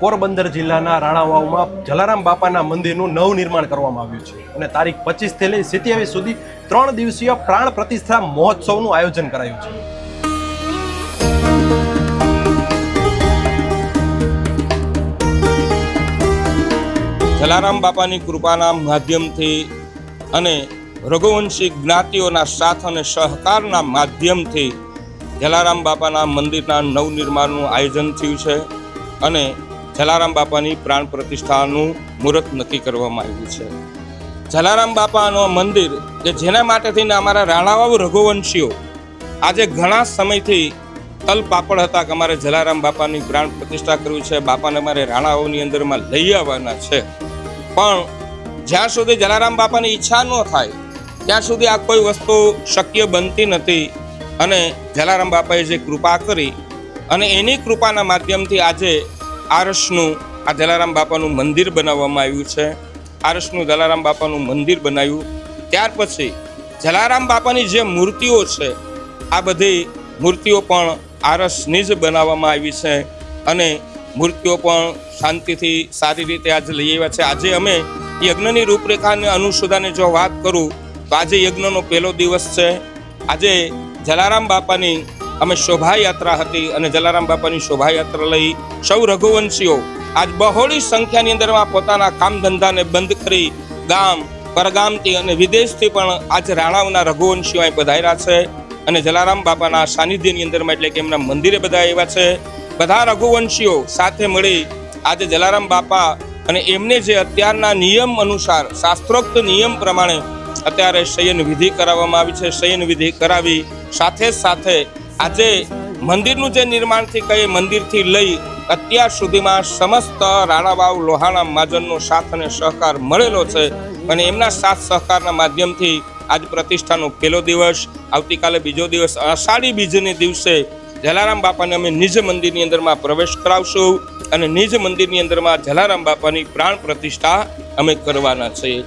પોરબંદર જિલ્લાના રાણાવાવમાં જલારામ બાપાના મંદિરનું નવનિર્માણ કરવામાં આવ્યું છે અને તારીખ પચીસથી લઈ સિત્યાવીસ સુધી ત્રણ દિવસીય પ્રાણ પ્રતિષ્ઠા મહોત્સવનું આયોજન કરાયું છે. જલારામ બાપાની કૃપાના માધ્યમથી અને રઘુવંશી જ્ઞાતિઓના સાથ અને સહકારના માધ્યમથી જલારામ બાપાના મંદિરના નવનિર્માણનું આયોજન થયું છે અને જલારામ બાપાની પ્રાણ પ્રતિષ્ઠાનું મુહૂર્ત નક્કી કરવામાં આવ્યું છે. જલારામ બાપાનો મંદિર કે જેના માટે થઈને અમારા રાણાવાવ રઘુવંશીઓ આજે ઘણા સમયથી તલ પાપડ હતા કે અમારે જલારામ બાપાની પ્રાણ પ્રતિષ્ઠા કરવી છે, બાપાને અમારે રાણાવાવની અંદરમાં લઈ આવવાના છે. પણ જ્યાં સુધી જલારામ બાપાની ઈચ્છા ન થાય, ત્યાં સુધી આ કોઈ વસ્તુ શક્ય બનતી નથી અને જલારામ બાપાએ જે કૃપા કરી અને એની કૃપાના માધ્યમથી આજે આરસનું આ જલારામ બાપાનું મંદિર બનાવવામાં આવ્યું છે. આરસનું જલારામ બાપાનું મંદિર બનાવ્યું. ત્યાર પછી જલારામ બાપાની જે મૂર્તિઓ છે, આ બધી મૂર્તિઓ પણ આરસની જ બનાવવામાં આવી છે અને મૂર્તિઓ પણ શાંતિથી સારી રીતે આજે લઈ આવ્યા છે. આજે અમે યજ્ઞની રૂપરેખાને અનુસુદાને જો વાત કરું, તો આજે યજ્ઞનો પહેલો દિવસ છે. આજે જલારામ બાપાની અમે શોભાયાત્રા હતી અને જલારામ બાપાની શોભાયાત્રા લઈ સૌ રઘુવંશીઓ આજ બહોળી સંખ્યાની અંદરમાં પોતાના કામ ધંધાને બંધ કરી ગામ, પરગામથી અને વિદેશથી પણ આજે રાણાવના રઘુવંશીઓ અહીં પધાર્યા છે અને જલારામ બાપાના સાનિધ્યની અંદરમાં એટલે કે એમના મંદિરે બધા આવ્યા છે. બધા રઘુવંશીઓ સાથે મળી આજે જલારામ બાપા અને એમને જે અત્યારના નિયમ અનુસાર શાસ્ત્રોક્ત નિયમ પ્રમાણે અત્યારે શયન વિધિ કરાવવામાં આવી છે. શયન વિધિ કરાવી સાથે સાથે આજે મંદિરનું જે નિર્માણથી કહીએ મંદિરથી લઈ અત્યાર સુધીમાં સમસ્ત રાણાબાવ લોહાણા મહાજનનો સાથ અને સહકાર મળેલો છે અને એમના સાથ સહકારના માધ્યમથી આજ પ્રતિષ્ઠાનો પહેલો દિવસ, આવતીકાલે બીજો દિવસ, અષાઢી બીજને દિવસે જલારામ બાપાને અમે નિજ મંદિરની અંદરમાં પ્રવેશ કરાવશું અને નિજ મંદિરની અંદરમાં જલારામ બાપાની પ્રાણ પ્રતિષ્ઠા અમે કરવાના છીએ.